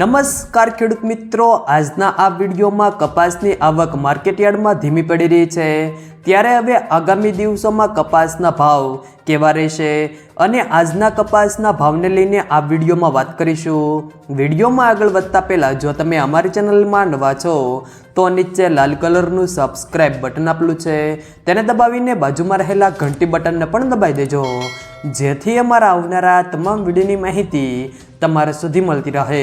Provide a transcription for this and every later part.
નમસ્કાર ખેડૂત મિત્રો, આજના આ વિડીયોમાં કપાસની આવક માર્કેટયાર્ડમાં ધીમી પડી રહી છે. ત્યારે હવે આગામી દિવસોમાં કપાસના ભાવ કેવા રહેશે અને આજના કપાસના ભાવને લઈને આ વિડીયોમાં વાત કરીશું. વિડીયોમાં આગળ વધતા પહેલાં, જો તમે અમારી ચેનલમાં નવા છો, તો નીચે લાલ કલરનું સબસ્ક્રાઇબ બટન આપેલું છે. તેને દબાવીને બાજુમાં રહેલા ઘંટી બટનને પણ દબાવી દેજો. જેથી અમારા આવનારા તમામ વિડીયોની માહિતી તમારા સુધી મળતી રહે.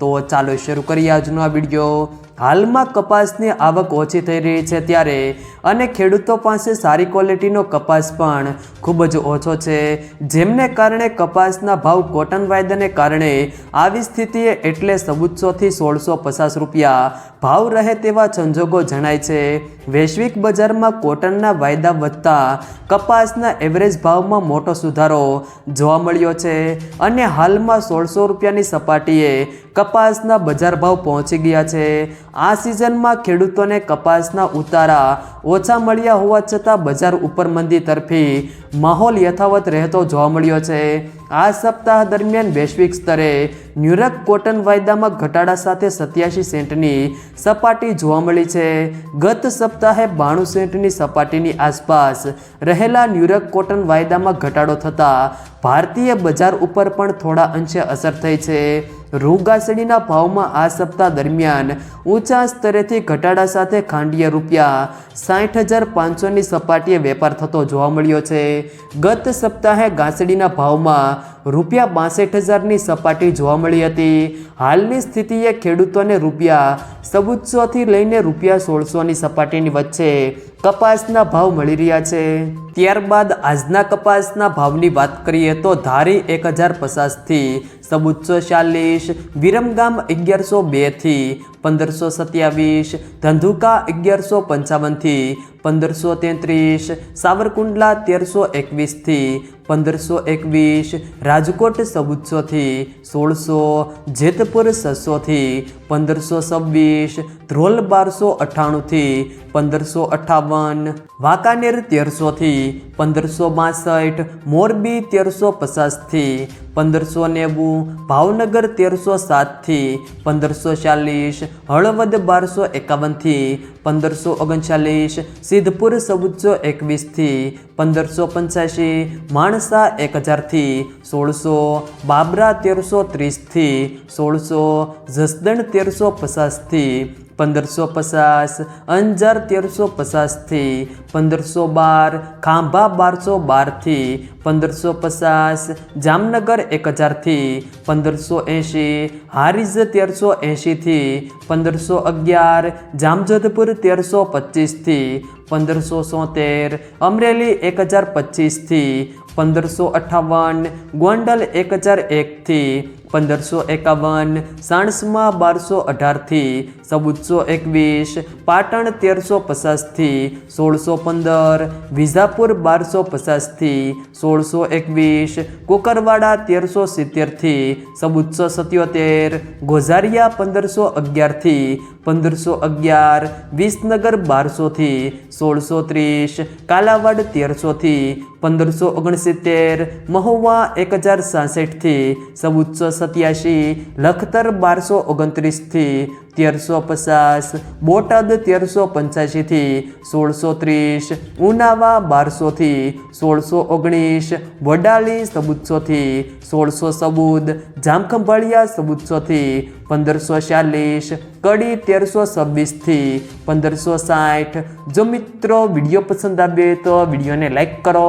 તો ચાલો શરૂ કરીએ આજનો આ વીડિયો. હાલમાં કપાસની આવક ઓછી થઈ રહી છે ત્યારે અને ખેડૂતો પાસે સારી ક્વોલિટીનો કપાસ પણ ખૂબ જ ઓછો છે. જેમને કારણે કપાસના ભાવ કોટન વાયદાને કારણે આવી સ્થિતિએ એટલે ચૌદસોથી સોળસો પચાસ રૂપિયા ભાવ રહે તેવા સંજોગો જણાય છે. વૈશ્વિક બજારમાં કોટનના વાયદા વધતા કપાસના એવરેજ ભાવમાં મોટો સુધારો જોવા મળ્યો છે. અને હાલમાં સોળસો રૂપિયાની સપાટીએ કપાસના બજાર ભાવ પહોંચી ગયા છે. આ સિઝનમાં ખેડૂતોને કપાસના ઉતારા ઓછા મળ્યા હોવા છતાં બજાર ઉપર મંદી તરફી માહોલ યથાવત રહેતો જોવા મળ્યો છે. આ સપ્તાહ દરમિયાન વૈશ્વિક સ્તરે ન્યુયોર્ક કોટન વાયદામાં ઘટાડા સાથે સત્યાસી સેન્ટની સપાટી જોવા મળી છે. ગત સપ્તાહે બાણું સેન્ટની સપાટીની આસપાસ રહેલા ન્યુયોર્ક કોટન વાયદામાં ઘટાડો થતાં ભારતીય બજાર ઉપર પણ થોડા અંશે અસર થઈ છે. રૂગાસડીના ભાવમાં આ સપ્તાહ દરમિયાન ઊંચા સ્તરેથી ઘટાડા સાથે ખાંડિયા રૂપિયા સાઠ હજાર પાંચસોની સપાટીએ વેપાર થતો જોવા મળ્યો છે. ગત સપ્તાહે ઘાસડીના ભાવમાં રૂપિયા બાસઠ હજારની સપાટી જોવા મળી હતી. હાલની સ્થિતિએ ખેડૂતોને રૂપિયા ચૌદસોથી લઈને રૂપિયા સોળસોની સપાટીની વચ્ચે કપાસના ભાવ મળી રહ્યા છે. ત્યારબાદ આજના કપાસના ભાવની વાત કરીએ તો ધારી એક હજાર પચાસથી ચૌદસો ચાલીસ, વિરમગામ અગિયારસો બેથી પંદરસો સત્યાવીસ, ધંધુકા અગિયારસો પંચાવનથી પંદરસો તેત્રીસ, સાવરકુંડલા તેરસો એકવીસથી પંદરસો એકવીસ રાજકોટ ચૌદસોથી સોળસો જેતપુર છસોથી પંદરસો છવ્વીસ, ધ્રોલ બારસો અઠ્ઠાણુંથી પંદરસો અઠ્ઠાવન, વાંકાનેર તેરસોથી પંદરસો બાસઠ, મોરબી તેરસો પચાસથી પંદરસો નેવું, ભાવનગર તેરસો સાતથી પંદરસો ચાલીસ, હળવદ બારસો એકાવનથી પંદરસો ઓગણચાલીસ, સિદ્ધપુર ચૌદસો એકવીસથી પંદરસો પંચ્યાસી, માણસા એક હજારથી સોળસો, બાબરા તેરસો ત્રીસથી સોળસો, જસદણ તેરસો પચાસથી પંદરસો પચાસ અંજાર તેરસો પચાસથી પંદરસો બાર ખાંભા બારસો બારથી પંદરસો પચાસ જામનગર એક હજારથી પંદરસો એંશી હારીજ તેરસો એંશીથી પંદરસો અગિયાર જામજોધપુર તેરસો પચીસથી પંદરસો સોતેર અમરેલી એક હજાર પચીસથી પંદરસો અઠ્ઠાવન ગોંડલ એક હજાર એકથી પંદરસો એકાવન, સાણસમાં બારસો અઢારથી, ચૌદસો એકવીસ, પાટણ તેરસો પચાસથી, સોળસો પંદર, વિજાપુર બારસો પચાસથી, સોળસો એકવીસ, કોકરવાડા તેરસો સિત્તેરથી, ચૌદસો સત્યોતેર, ગોઝારિયા પંદરસો અગિયારથી, પંદરસો અગિયાર, વિસનગર બારસોથી સોળસો ત્રીસ, કાલાવાડ તેરસોથી પંદરસો ઓગણસિત્તેર, મહુવા એક હજાર સાસઠથી, ચૌદસો સત્યાસી લખતર બારસો ઓગણત્રીસથી તેરસો પચાસ, બોટાદ તેરસો પંચ્યાસીથી સોળસો ત્રીસ, ઉનાવા બારસોથી સોળસો ઓગણીસ, વડાલી ચૌદસોથી સોળસો ચૌદ જામખંભાળિયા ચૌદસોથી પંદરસો ચાલીસ, કડી તેરસો છવ્વીસથી પંદરસો સાઠ. જો મિત્રો વીડિયો પસંદ આવે તો વિડીયોને લાઈક કરો